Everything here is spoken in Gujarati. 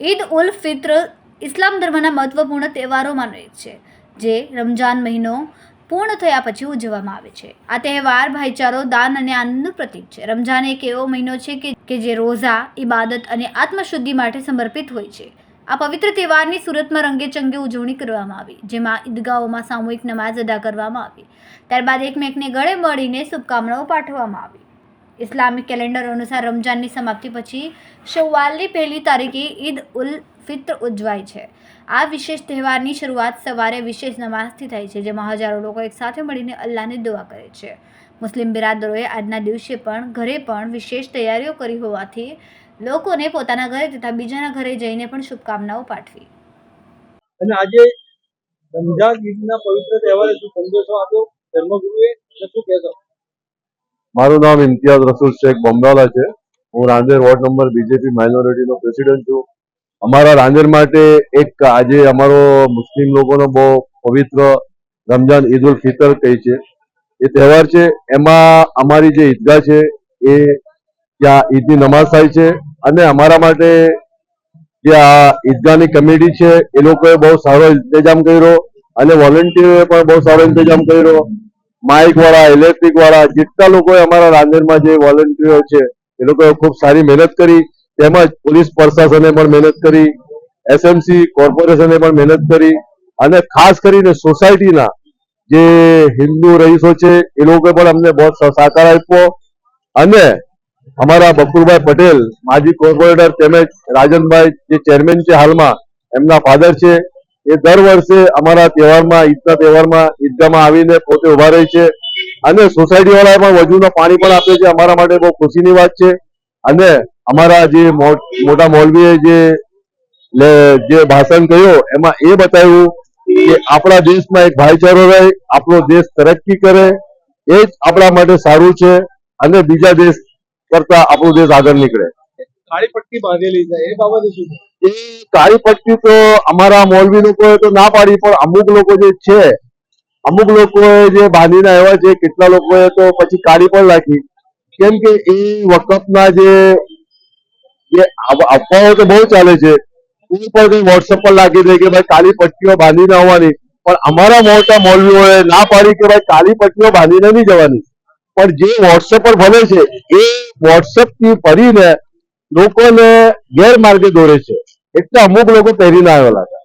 ઈદ ઉલ ફિત્ર ઇસ્લામ ધર્મના મહત્વપૂર્ણ તહેવારોમાંનો એક છે, જે રમજાન મહિનો પૂર્ણ થયા પછી ઉજવવામાં આવે છે. આ તહેવાર ભાઈચારો, દાન અને આનંદનું પ્રતીક છે. રમજાન એક એવો મહિનો છે કે કે જે રોઝા ઇબાદત અને આત્મશુદ્ધિ માટે સમર્પિત હોય છે. આ પવિત્ર તહેવારની સુરતમાં રંગેચંગે ઉજવણી કરવામાં આવી, જેમાં ઈદગાહોમાં સામૂહિક નમાઝ અદા કરવામાં આવી. ત્યારબાદ એકમેકને ગળે મળીને શુભકામનાઓ પાઠવવામાં આવી. ઇસ્લામિક કેલેન્ડર અનુસાર રમજાનની સમાપ્તિ પછી શવ્વાલની પહેલી તારીખે ઈદ ઉલ ફિત્ર ઉજવાય છે. આ વિશેષ તહેવારની શરૂઆત સવારે વિશેષ નમાઝથી થાય છે, જેમાં હજારો લોકો એકસાથે મળીને અલ્લાહને દુઆ કરે છે. મુસ્લિમ બિરાદરોએ આજના દિવસે પણ ઘરે પણ વિશેષ તૈયારીઓ કરી હોવાથી લોકોને પોતાના ઘરે તથા બીજાના ઘરે જઈને પણ શુભકામનાઓ પાઠવી. અને આજે રમઝાન ઈદના પવિત્ર તહેવારે શું સંદેશો આપ્યો? ધર્મગુરુએ શું કહેશો? મારું નામ ઇમ્તિયાઝ રસૂલ શેખ બમરાલા છે. હું રાંદેર વોર્ડ નંબર બીજેપી માઇનોરિટીનો પ્રેસિડેન્ટ છું. અમારા રાંદેર માટે એક આજે અમારો મુસ્લિમ લોકોનો બહુ પવિત્ર રમજાન ઈદ ઉલ ફિતર કહી છે. એ તહેવાર છે. એમાં અમારી જે ઈદગાહ છે એ ત્યાં ઈદની નમાઝ થાય છે અને અમારા માટે જે આ ઈદગાહની કમિટી છે એ લોકોએ બહુ સારો ઇંતજામ કર્યો અને વોલેન્ટિયરોએ પણ બહુ સારો ઇંતજામ કર્યો. માઇક વાળા ઇલેક્ટ્રિક વાળા, જેટલા લોકોએ અમારા રાંદેરમાં જે વોલેન્ટિયરો છે, એ લોકોએ ખૂબ સારી મહેનત કરી. તેમજ પોલીસ પ્રશાસને પણ મહેનત કરી. એસએમસી કોર્પોરેશને પણ મહેનત કરી. અને ખાસ કરીને સોસાયટીના જે હિન્દુ રહીશો છે, એ લોકોએ પણ અમને બહુ સહકાર આપ્યો. અને અમારા બકુરભાઈ પટેલ, માજી કોર્પોરેટર તેમજ રાજનભાઈ જે ચેરમેન છે હાલમાં, એમના ફાધર છે એ દર વર્ષે અમારા તહેવારમાં, ઈદના તહેવારમાં ઈદગાહમાં આવીને પોતે ઊભા રહે છે. અને સોસાયટી વાળા વજુના પાણી પણ આપે છે. અમારા માટે બહુ ખુશીની વાત છે. અને અમારા જે મોટા મોલવીએ જે ભાષણ કહ્યું એમાં એ બતાવ્યું કે આપણા દેશમાં એક ભાઈચારો રહે, આપણો દેશ તરક્કી કરે. એ જ આપણા માટે સારું છે. અને બીજા દેશ કરતા આપણો દેશ આગળ નીકળે. કાળી પટ્ટી બાંધેલી છે. એ બાબતે શું? એ કાળી પટ્ટી તો અમારા મૌલવી લોકોએ તો ના પાડી, પણ અમુક લોકો જે છે, અમુક લોકોએ જે બાંધીને આવ્યા છે, કેટલા લોકોએ તો પછી કાળી પણ રાખી કેમ કે એ વખતના જે અફવાઓ તો બહુ ચાલે છે. એ પણ વોટ્સઅપ પર લાગી દે કે ભાઈ કાળી પટ્ટીઓ બાંધીને આવવાની. પણ અમારા મોટા મૌલવીઓએ ના પાડી કે ભાઈ કાળી પટ્ટીઓ બાંધીને નહીં જવાની. પણ જે વોટ્સએપ પર ભલે છે, એ વોટ્સઅપથી ભરીને લોકોને ગેરમાર્ગે દોરે છે. એટલે અમુક લોકો પહેરીને આવેલા હતા